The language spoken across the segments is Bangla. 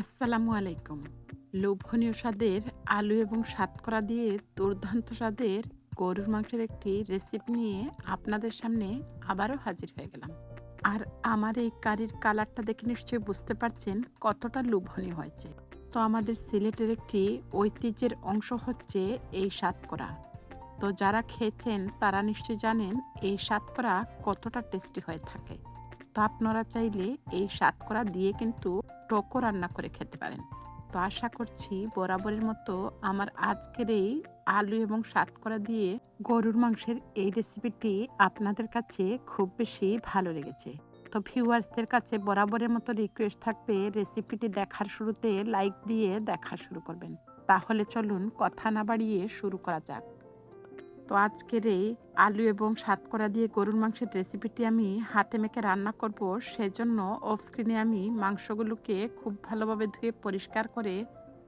আসসালামু আলাইকুম। লোভনীয় স্বাদের আলু এবং সাতকরা দিয়ে দুর্দান্ত স্বাদের গরুর মাংসের একটি রেসিপি নিয়ে আপনাদের সামনে আবারও হাজির হয়ে গেলাম। আর আমার এই কারির কালারটা দেখে নিশ্চয়ই বুঝতে পারছেন কতটা লোভনীয় হয়েছে। তো আমাদের সিলেটের একটি ঐতিহ্যের অংশ হচ্ছে এই সাতকরা তো যারা খেয়েছেন তারা নিশ্চয়ই জানেন এই সাতকরা কতটা টেস্টি হয়ে থাকে। তো আপনারা চাইলে এই সাতকরা দিয়ে কিন্তু টকও রান্না করে খেতে পারেন। তো আশা করছি বরাবরের মতো আমার আজকের এই আলু এবং সাতকরা দিয়ে গরুর মাংসের এই রেসিপিটি আপনাদের কাছে খুব বেশি ভালো লেগেছে। তো ভিউয়ার্সদের কাছে বরাবরের মতো রিকোয়েস্ট থাকবে রেসিপিটি দেখার শুরুতে লাইক দিয়ে দেখা শুরু করবেন। তাহলে চলুন কথা না বাড়িয়ে শুরু করা যাক। তো আজকের এই আলু এবং সাতকরা দিয়ে গরুর মাংসের রেসিপিটি আমি হাতে মেখে রান্না করব, সেজন্য অফ স্ক্রিনে আমি মাংসগুলোকে খুব ভালোভাবে ধুয়ে পরিষ্কার করে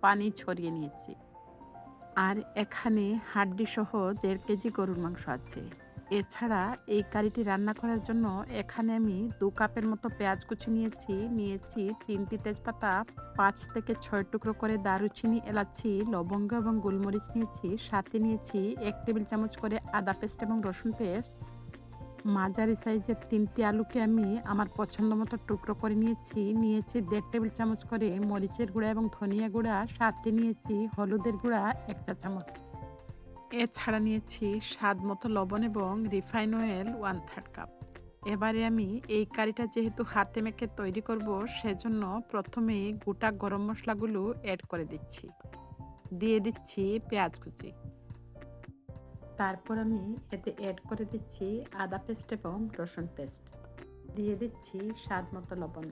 পানি ছড়িয়ে নিয়েছি। আর এখানে হাড্ডি সহ দেড় কেজি গরুর মাংস আছে। এছাড়া এই কারিটি রান্না করার জন্য এখানে আমি দু কাপের মতো পেঁয়াজ কুচি নিয়েছি নিয়েছি তিনটি তেজপাতা, পাঁচ থেকে ছয় টুকরো করে দারুচিনি, এলাচি, লবঙ্গ এবং গোলমরিচ নিয়েছি, সাথে নিয়েছি এক টেবিল চামচ করে আদা পেস্ট এবং রসুন পেস্ট। মাঝারি সাইজের তিনটি আলুকে আমি আমার পছন্দ মতো টুকরো করে নিয়েছি নিয়েছি দেড় টেবিল চামচ করে মরিচের গুঁড়া এবং ধনিয়া গুঁড়া, সাথে নিয়েছি হলুদের গুঁড়া এক চা চামচ। এছাড়া নিয়েছি স্বাদ মতো লবণ এবং refine oil one third cup এবারে আমি এই কারিটা যেহেতু হাতে মেখে তৈরি করব, সেজন্য প্রথমে গোটা গরম মশলাগুলো অ্যাড করে দিচ্ছি। দিয়ে দিচ্ছি পেঁয়াজ কুচি। তারপর আমি এতে অ্যাড করে দিচ্ছি আদা পেস্ট এবং রসুন পেস্ট দিয়ে দিচ্ছি স্বাদ মতো লবণ।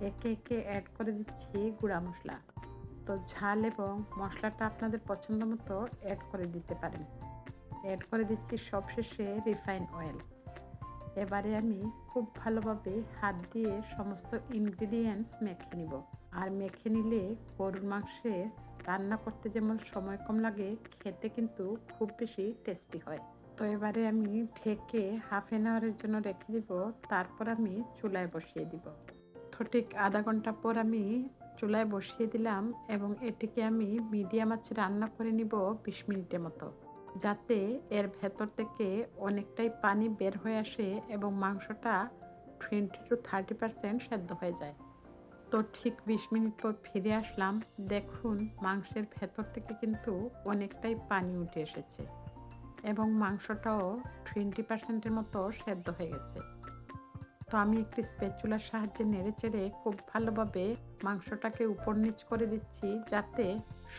একে একে অ্যাড করে দিচ্ছি গুঁড়া মশলা। তো ঝাল এবং মশলাটা আপনাদের পছন্দ মতো অ্যাড করে দিতে পারেন। অ্যাড করে দিচ্ছি সবশেষে রিফাইন অয়েল এবারে আমি খুব ভালোভাবে হাত দিয়ে সমস্ত ইনগ্রিডিয়েন্টস মেখে নিব। আর মেখে নিলে গরুর মাংসে রান্না করতে যেমন সময় কম লাগে, খেতে কিন্তু খুব বেশি টেস্টি হয়। তো এবারে আমি ঢেকে হাফ এন আওয়ারের জন্য রেখে দিব। তারপর আমি চুলায় বসিয়ে দিব। তো ঠিক আধা ঘণ্টা পর আমি চুলায় বসিয়ে দিলাম এবং এটিকে আমি মিডিয়াম আঁচে রান্না করে নিব বিশ মিনিটের মতো, যাতে এর ভেতর থেকে অনেকটাই পানি বের হয়ে আসে এবং মাংসটা টোয়েন্টি টু থার্টি পারসেন্ট সেদ্ধ হয়ে যায়। তো ঠিক বিশ মিনিট পর ফিরে আসলাম, দেখুন মাংসের ভেতর থেকে কিন্তু অনেকটাই পানি উঠে এসেছে এবং মাংসটাও টোয়েন্টি পার্সেন্টের মতো সেদ্ধ হয়ে গেছে। তো আমি একটি স্পেচুলার সাহায্যে নেড়ে চেড়ে খুব ভালোভাবে মাংসটাকে উপর নিচ করে দিচ্ছি যাতে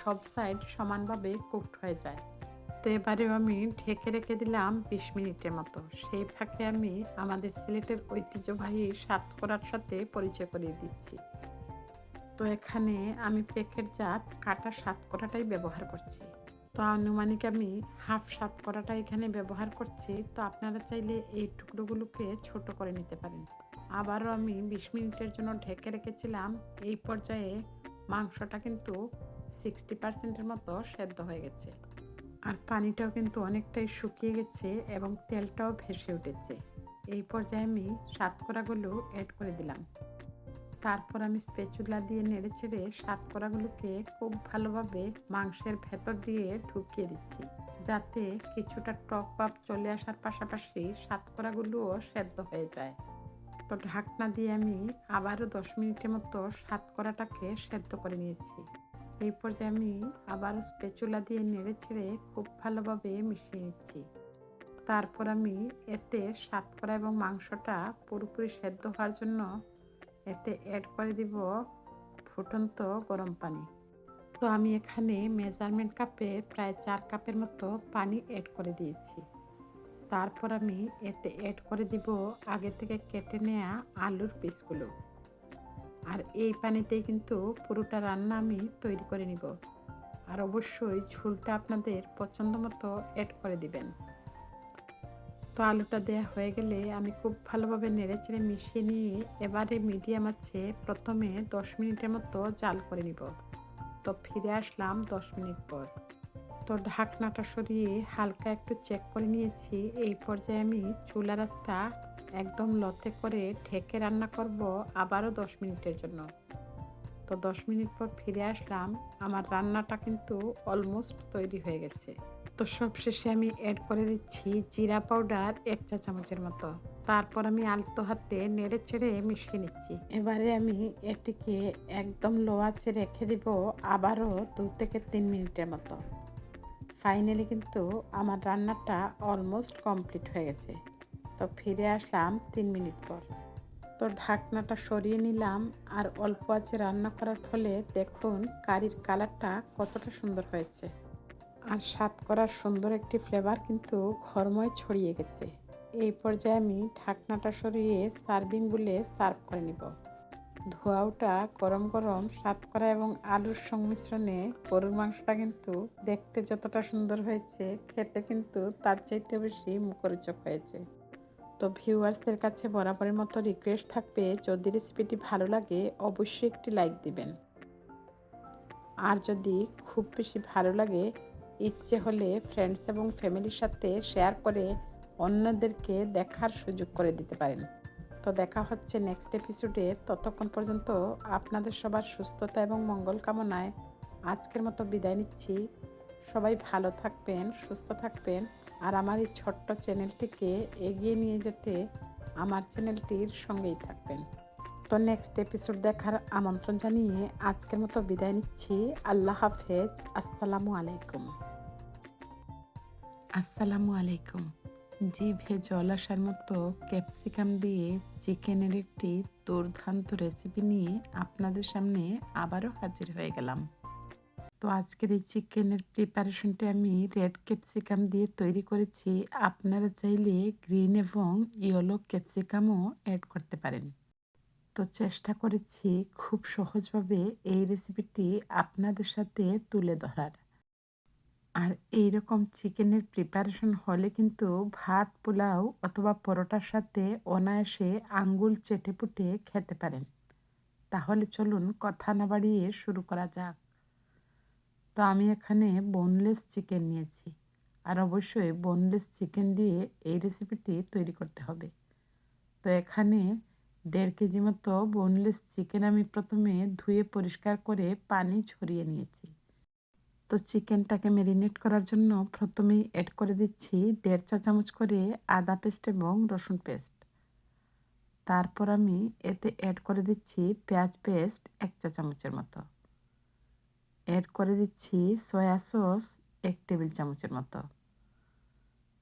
সব সাইড সমানভাবে কুকড হয়ে যায়। তো এবারেও আমি ঢেকে রেখে দিলাম বিশ মিনিটের মতো। সেই ফাঁকে আমি আমাদের সিলেটের ঐতিহ্যবাহী সাতকরার সাথে পরিচয় করিয়ে দিচ্ছি। তো এখানে আমি প্যাকেট জাত কাটা সাতকরাটাই ব্যবহার করছি। তো আনুমানিক আমি হাফ সাত করাটা এখানে ব্যবহার করছি। তো আপনারা চাইলে এই টুকরোগুলোকে ছোট করে নিতে পারেন। আবারও আমি বিশ মিনিটের জন্য ঢেকে রেখেছিলাম। এই পর্যায়ে মাংসটা কিন্তু সিক্সটি পার্সেন্টের মতো সেদ্ধ হয়ে গেছে। আর পানিটাও কিন্তু অনেকটাই শুকিয়ে গেছে এবং তেলটাও ভেসে উঠেছে। এই পর্যায়ে আমি সাতকরাগুলো অ্যাড করে দিলাম। তারপর আমি স্পেচুলা দিয়ে নেড়ে ছেড়ে সাতকরাগুলোকে খুব ভালোভাবে মাংসের ভেতর দিয়ে ঢুকিয়ে দিচ্ছি। যাতে কিছুটা টক পাপ চলে আসার পাশাপাশি সাতকরাগুলোও সেদ্ধ হয়ে যায়। তো ঢাকনা দিয়ে আমি আবারও দশ মিনিটের মতো সাতকরাটাকে সেদ্ধ করে নিয়েছি। এই পর্যায়ে আমি আবার স্পেচুলা দিয়ে নেড়ে ছেড়ে খুব ভালোভাবে মিশিয়ে নিচ্ছি। তারপর আমি এতে সাতকরা এবং মাংসটা পুরোপুরি সেদ্ধ হওয়ার জন্য এতে অ্যাড করে দিব ফুটন্ত গরম পানি। তো আমি এখানে মেজারমেন্ট কাপে প্রায় চার কাপের মতো পানি অ্যাড করে দিয়েছি। তারপর আমি এতে অ্যাড করে দিব আগে থেকে কেটে নেওয়া আলুর পিসগুলো। আর এই পানিতেই কিন্তু পুরোটা রান্না আমি তৈরি করে নিব। আর অবশ্যই ঝুলটা আপনাদের পছন্দ মতো অ্যাড করে দিবেন। তো আলুটা দেওয়া হয়ে গেলে আমি খুব ভালোভাবে নেড়ে চেড়ে মিশিয়ে নিয়ে এবারে মিডিয়াম আছে প্রথমে দশ মিনিটের মতো জাল করে নিব। তো ফিরে আসলাম দশ মিনিট পর। তো ঢাকনাটা সরিয়ে হালকা একটু চেক করে নিয়েছি। এই পর্যায়ে আমি চুলা রাস্তা একদম লতে করে ঢেকে রান্না করব আবারও দশ মিনিটের জন্য। তো তো দশ মিনিট পর ফিরে আসলাম, আমার রান্নাটা কিন্তু অলমোস্ট তৈরি হয়ে গেছে। তো সব শেষে আমি অ্যাড করে দিচ্ছি জিরা পাউডার এক চা চামচের মতো। তারপর আমি আলতো হাতে নেড়ে চেড়ে মিশিয়ে নিচ্ছি। এবারে আমি এটিকে একদম লো আঁচে রেখে দিব আবারও দু থেকে তিন মিনিটের মতো। ফাইনালি কিন্তু আমার রান্নাটা অলমোস্ট কমপ্লিট হয়ে গেছে। তো ফিরে আসলাম তিন মিনিট পর। তো ঢাকনাটা সরিয়ে নিলাম আর অল্প আছে রান্না করার ফলে দেখুন কারির কালারটা কতটা সুন্দর হয়েছে। আর স্বাদ করার সুন্দর একটি ফ্লেভার কিন্তু ঘরময় ছড়িয়ে গেছে। এই পর্যায়ে আমি ঢাকনাটা সরিয়ে সার্ভিং বলে সার্ভ করে নিব। ধোয়াওটা গরম গরম স্বাদ করা এবং আলুর সংমিশ্রণে গরুর মাংসটা কিন্তু দেখতে যতটা সুন্দর হয়েছে, খেতে কিন্তু তার চাইতে বেশি মুখরোচক হয়েছে। তো ভিউয়ার্সদের কাছে বরাবরের মতো রিকোয়েস্ট থাকবে, যদি রেসিপিটি ভালো লাগে, অবশ্যই একটি লাইক দিবেন। আর যদি খুব বেশি ভালো লাগে, ইচ্ছে হলে ফ্রেন্ডস এবং ফ্যামিলির সাথে শেয়ার করে অন্যদেরকে দেখার সুযোগ করে দিতে পারেন। তো দেখা হচ্ছে নেক্সট এপিসোডে ততক্ষণ পর্যন্ত আপনাদের সবার সুস্থতা এবং মঙ্গল কামনায় আজকের মতো বিদায় নিচ্ছি। সবাই ভালো থাকবেন, সুস্থ থাকবেন। আর আমার এই ছোট্ট চ্যানেলটিকে এগিয়ে নিয়ে যেতে আমার চ্যানেলটির সঙ্গেই থাকবেন। তো নেক্সট এপিসোড দেখার আমন্ত্রণ জানিয়ে আজকের মতো বিদায় নিচ্ছি। আল্লাহ হাফেজ। আসসালামু আলাইকুম। আসসালামু আলাইকুম। জিভে জল আসার মতো ক্যাপসিকাম দিয়ে চিকেনের একটি দুর্দান্ত রেসিপি নিয়ে আপনাদের সামনে আবারও হাজির হয়ে গেলাম। তো আজকের এই চিকেনের প্রিপারেশনটি আমি রেড ক্যাপসিকাম দিয়ে তৈরি করেছি। আপনারা চাইলে গ্রিন এবং ইয়েলো ক্যাপসিকামও অ্যাড করতে পারেন। তো চেষ্টা করেছি খুব সহজভাবে এই রেসিপিটি আপনাদের সাথে তুলে ধরার। আর এই রকম চিকেনের প্রিপারেশন হলে কিন্তু ভাত, পোলাও অথবা পরোটার সাথে অনায়াসে আঙ্গুল চেটে পুটে খেতে পারেন। তাহলে চলুন কথা না বাড়িয়ে শুরু করা যাক। তো আমি এখানে বোনলেস চিকেন নিয়েছি। আর অবশ্যই বোনলেস চিকেন দিয়ে এই রেসিপিটি তৈরি করতে হবে। তো এখানে দেড় কেজি মতো বোনলেস চিকেন আমি প্রথমে ধুয়ে পরিষ্কার করে পানি ছড়িয়ে নিয়েছি। তো চিকেনটাকে ম্যারিনেট করার জন্য প্রথমেই অ্যাড করে দিচ্ছি দেড় চা চামচ করে আদা পেস্ট এবং রসুন পেস্ট তারপর আমি এতে অ্যাড করে দিচ্ছি পেঁয়াজ পেস্ট এক চা চামচের মতো। অ্যাড করে দিচ্ছি সয়া সস এক টেবিল চামচের মতো।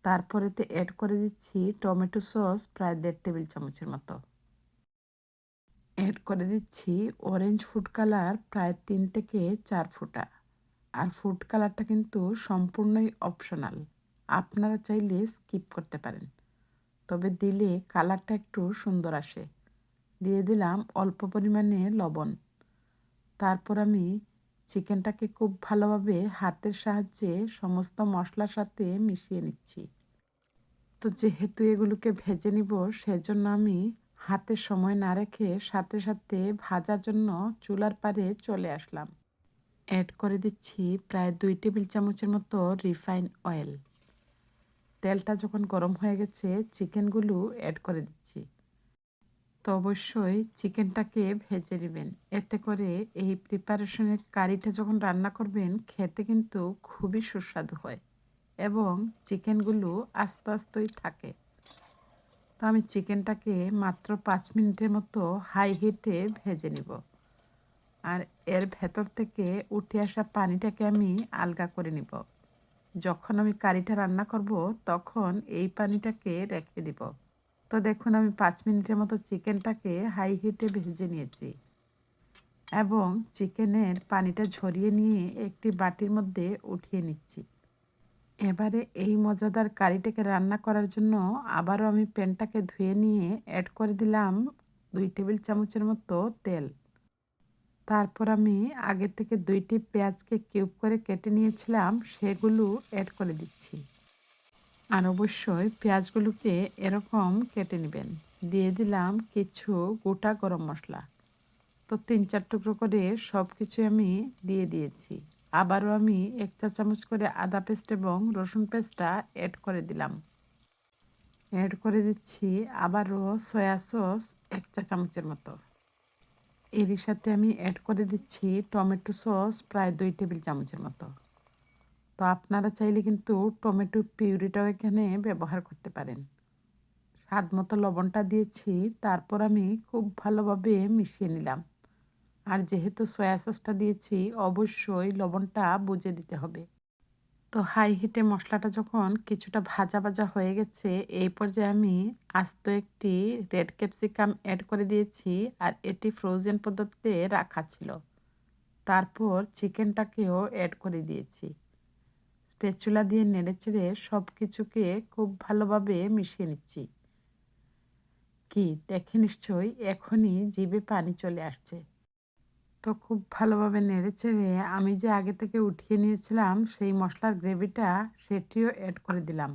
তারপর এতে অ্যাড করে দিচ্ছি টমেটো সস প্রায় দেড় টেবিল চামচের মতো। অ্যাড করে দিচ্ছি অরেঞ্জ ফুড কালার প্রায় তিন থেকে চার ফুটা। আর ফুড কালারটা কিন্তু সম্পূর্ণই অপশনাল আপনারা চাইলে স্কিপ করতে পারেন। তবে দিলে কালারটা একটু সুন্দর আসে। দিয়ে দিলাম অল্প পরিমাণে লবণ। তারপর আমি চিকেনটাকে খুব ভালোভাবে হাতের সাহায্যে সমস্ত মশলার সাথে মিশিয়ে নিচ্ছি। তো যেহেতু এগুলোকে ভেজে নিব, সেজন্য আমি হাতে সময় না রেখে সাথে সাথে ভাজার জন্য চুলার পারে চলে আসলাম। অ্যাড করে দিচ্ছি প্রায় দুই টেবিল চামচের মতো রিফাইন অয়েল। তেলটা যখন গরম হয়ে গেছে, চিকেনগুলো অ্যাড করে দিচ্ছি। তো অবশ্যই চিকেনটাকে ভেজে নেবেন। এতে করে এই প্রিপারেশনের কারিটা যখন রান্না করবেন, খেতে কিন্তু খুবই সুস্বাদু হয় এবং চিকেনগুলো আস্তে আস্তেই থাকে। তো আমি চিকেনটাকে মাত্র পাঁচ মিনিটের মতো হাই হিটে ভেজে নিব। আর এর ভেতর থেকে উঠে আসা পানিটাকে আমি আলগা করে নিব। যখন আমি কারিটা রান্না করব, তখন এই পানিটাকে রেখে দিব। তো দেখুন, আমি পাঁচ মিনিটের মতো চিকেনটাকে হাই হিটে ভেজে নিয়েছি এবং চিকেনের পানিটা ঝরিয়ে নিয়ে একটি বাটির মধ্যে উঠিয়ে নিচ্ছি। এবারে এই মজাদার কারিটাকে রান্না করার জন্য আবারও আমি প্যানটাকে ধুয়ে নিয়ে অ্যাড করে দিলাম দুই টেবিল চামচের মতো তেল। তারপর আমি আগে থেকে দুইটি পেঁয়াজকে কিউব করে কেটে নিয়েছিলাম, সেগুলো অ্যাড করে দিচ্ছি। আর অবশ্যই পেঁয়াজগুলোকে এরকম কেটে নেবেন। দিয়ে দিলাম কিছু গোটা গরম মশলা। তো তিন চার টুকরো করে সব কিছু আমি দিয়ে দিয়েছি। আবারও আমি এক চা চামচ করে আদা পেস্ট এবং রসুন পেস্টটা অ্যাড করে দিলাম। অ্যাড করে দিচ্ছি আবারও সয়া সস এক চা চামচের মতো। এরই সাথে আমি অ্যাড করে দিচ্ছি টমেটো সস প্রায় দুই টেবিল চামচের মতো। তো আপনারা চাইলে কিন্তু টমেটো পিউরিটাও এখানে ব্যবহার করতে পারেন। স্বাদ মতো লবণটা দিয়েছি, তারপর আমি খুব ভালোভাবে মিশিয়ে নিলাম। আর যেহেতু সয়া সসটা দিয়েছি, অবশ্যই লবণটা বুঝে দিতে হবে। তো হাই হিটে মশলাটা যখন কিছুটা ভাজা ভাজা হয়ে গেছে, এই পর্যায়ে আমি আস্ত একটি রেড ক্যাপসিকাম অ্যাড করে দিয়েছি আর এটি ফ্রোজেন পদ্ধতিতে রাখা ছিল। তারপর চিকেনটাকেও অ্যাড করে দিয়েছি। স্পেচুলা দিয়ে নেড়েচেড়ে সব কিছুকে খুব ভালোভাবে মিশিয়ে নিচ্ছি। কি, দেখে নিশ্চয়ই এখনই জিভে পানি চলে আসছে। তো খুব ভালোভাবে নেড়ে চেড়ে আমি যে আগে থেকে উঠিয়ে নিয়েছিলাম সেই মশলার গ্রেভিটা সেটিও অ্যাড করে দিলাম।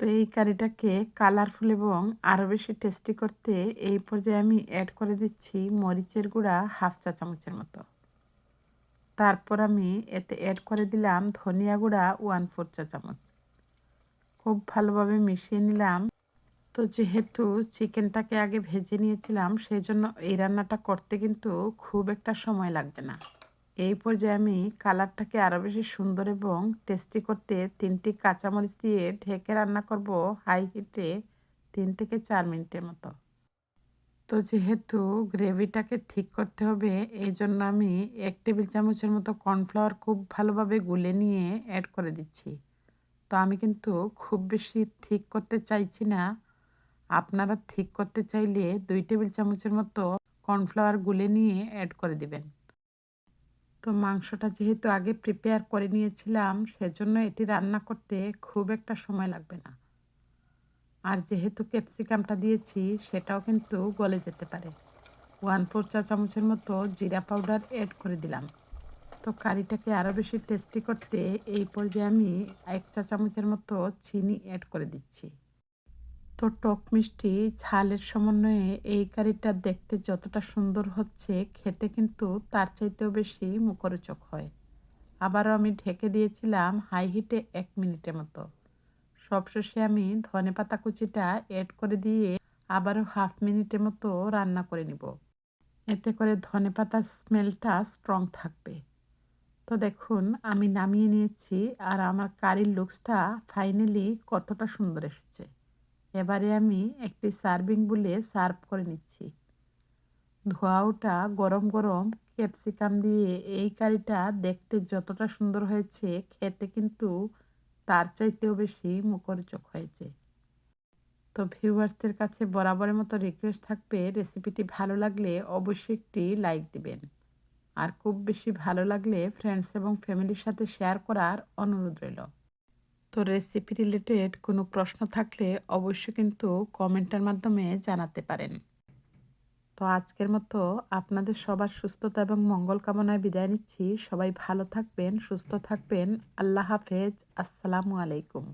তো এই কারিটাকে কালারফুল এবং আরও বেশি টেস্টি করতে এই পর্যায়ে আমি অ্যাড করে দিচ্ছি মরিচের গুঁড়া হাফ চা চামচের মতো। তারপর আমি এতে অ্যাড করে দিলাম ধনিয়া গুঁড়া ওয়ান ফোর চা চামচ। খুব ভালোভাবে মিশিয়ে নিলাম। তো যেহেতু চিকেনটাকে আগে ভেজে নিয়েছিলাম, সেই জন্য এই রান্নাটা করতে কিন্তু খুব একটা সময় লাগবে না। এই পর্যায়ে আমি কালারটাকে আরও বেশি সুন্দর এবং টেস্টি করতে তিনটি কাঁচামরিচ দিয়ে ঢেকে রান্না করব হাই হিটে তিন থেকে চার মিনিটের মতো। তো যেহেতু গ্রেভিটাকে ঠিক করতে হবে, এই জন্য আমি এক টেবিল চামচের মতো কর্নফ্লাওয়ার খুব ভালোভাবে গুলে নিয়ে অ্যাড করে দিচ্ছি। তো আমি কিন্তু খুব বেশি ঠিক করতে চাইছি না। আপনারা ঠিক করতে চাইলে দুই টেবিল চামচের মতো কর্নফ্লাওয়ার গুলে নিয়ে অ্যাড করে দিবেন। তো মাংসটা যেহেতু আগে প্রিপেয়ার করে নিয়েছিলাম, সেজন্য এটি রান্না করতে খুব একটা সময় লাগবে না। আর যেহেতু ক্যাপসিকামটা দিয়েছি, সেটাও কিন্তু গলে যেতে পারে। ওয়ান ফোর চা চামচের মতো জিরা পাউডার অ্যাড করে দিলাম। তো কারিটাকে আরও বেশি টেস্টি করতে এই পর্যায়ে আমি এক চা চামচের মতো চিনি অ্যাড করে দিচ্ছি। তো টক মিষ্টি ঝালের সমন্বয়ে এই কারিটা দেখতে যতটা সুন্দর হচ্ছে, খেতে কিন্তু তার চাইতেও বেশি মুখরোচক হয়। আবারও আমি ঢেকে দিয়েছিলাম হাই হিটে এক মিনিটের মতো। সবশেষে আমি ধনে পাতা কুচিটা অ্যাড করে দিয়ে আবারও হাফ মিনিটের মতো রান্না করে নিব। এতে করে ধনে পাতার স্মেলটা স্ট্রং থাকবে। তো দেখুন, আমি নামিয়ে নিয়েছি আর আমার কারির লুকসটা ফাইনালি কতটা সুন্দর এসেছে। এবারে আমি একটি সার্ভিং বুলে সার্ভ করে নিচ্ছি। ধোয়াওটা গরম গরম ক্যাপসিকাম দিয়ে এই কারিটা দেখতে যতটা সুন্দর হয়েছে, খেতে কিন্তু তার চাইতেও বেশি মুখরোচক হয়েছে। তো ভিউয়ার্সদের কাছে বরাবরের মতো রিকোয়েস্ট থাকবে রেসিপিটি ভালো লাগলে অবশ্যই একটি লাইক দিবেন। আর খুব বেশি ভালো লাগলে ফ্রেন্ডস এবং ফ্যামিলির সাথে শেয়ার করার অনুরোধ রইল। তো রেসিপি রিলেটেড কোনো প্রশ্ন থাকলে অবশ্যই কিন্তু কমেন্টের মাধ্যমে জানাতে পারেন। তো আজকের মতো আপনাদের সবার সুস্থতা এবং মঙ্গল কামনায় বিদায় নিচ্ছি। সবাই ভালো থাকবেন, সুস্থ থাকবেন। আল্লাহ হাফেজ। আসসালামু আলাইকুম।